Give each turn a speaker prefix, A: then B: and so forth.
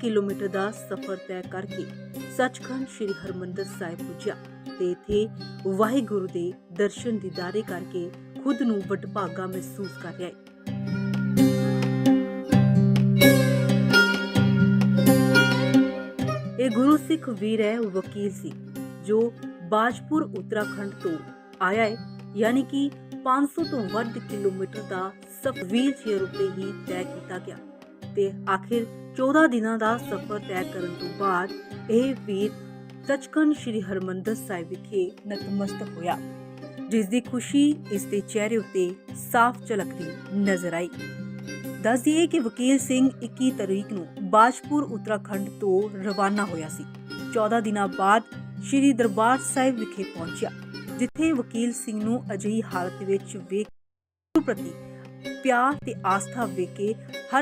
A: Kilometre ਦਾ ਸਫ਼ਰ ਤੈਅ ਕਰਕੇ ਸੱਚਖੰਡ ਸ੍ਰੀ ਹਰਮੰਦਰ ਸਾਹਿਬ ਪੁੱਜਿਆ ਤੇ ਇੱਥੇ ਵਾਹਿਗੁਰੂ ਦੇ ਦਰਸ਼ਨ ਦੀਦਾਰੇ ਕਰਕੇ ਖੁਦ ਨੂੰ ਵਡਭਾਗਾ ਮਹਿਸੂਸ ਕਰ ਰਿਹਾ ਹੈ ਇਹ ਗੁਰੂ ਸਿੱਖ ਵੀਰ ਹੈ ਵਕੀਲ ਸੀ ਜੋ ਬਾਜਪੁਰ ਉੱਤਰਾਖੰਡ ਤੋਂ ਆਇਆ ਹੈ ਯਾਨੀ ਕਿ 500 ਤੋਂ ਵੱਧ ਕਿਲੋਮੀਟਰ ਦਾ ਸਫ਼ਰ ਵੀਲ ਚੇਅਰ ਉੱਤੇ ਹੀ ਤੈਅ ਕੀਤਾ ਗਿਆ ਤੇ ਆਖਿਰ 14 ਦਿਨਾਂ ਦਾ ਸਫ਼ਰ ਤੈਅ ਕਰਨ ਤੋਂ ਬਾਅਦ ਇਹ ਵੀਰ ਸੱਚਖੰਡ ਸ੍ਰੀ ਹਰਮੰਦਰ ਸਾਹਿਬ ਵਿਖੇ ਨਤਮਸਤਕ ਹੋਇਆ, ਜਿਸ ਦੀ ਖੁਸ਼ੀ ਇਸ ਦੇ ਚਿਹਰੇ ਉੱਤੇ ਸਾਫ਼ ਝਲਕਦੀ ਨਜ਼ਰ ਆਈ। ਦੱਸ ਦਈਏ ਕਿ ਵਕੀਲ ਸਿੰਘ 21 ਤਰੀਕ ਨੂੰ ਬਾਜਪੁਰ ਉੱਤਰਾਖੰਡ ਤੋਂ ਰਵਾਨਾ ਹੋਇਆ ਸੀ। 14 ਦਿਨਾਂ ਬਾਅਦ ਸ੍ਰੀ ਦਰਬਾਰ ਸਾਹਿਬ ਵਿਖੇ ਪਹੁੰਚਿਆ, ਜਿੱਥੇ ਵਕੀਲ ਸਿੰਘ ਨੂੰ ਅਜਿਹੀ ਹਾਲਤ ਵਿੱਚ ਵੇਖ ਪ੍ਰਤੀ ਪਿਆਰ ਤੇ ਆਸਥਾ ਵੇਖ ਕੇ ਹਰ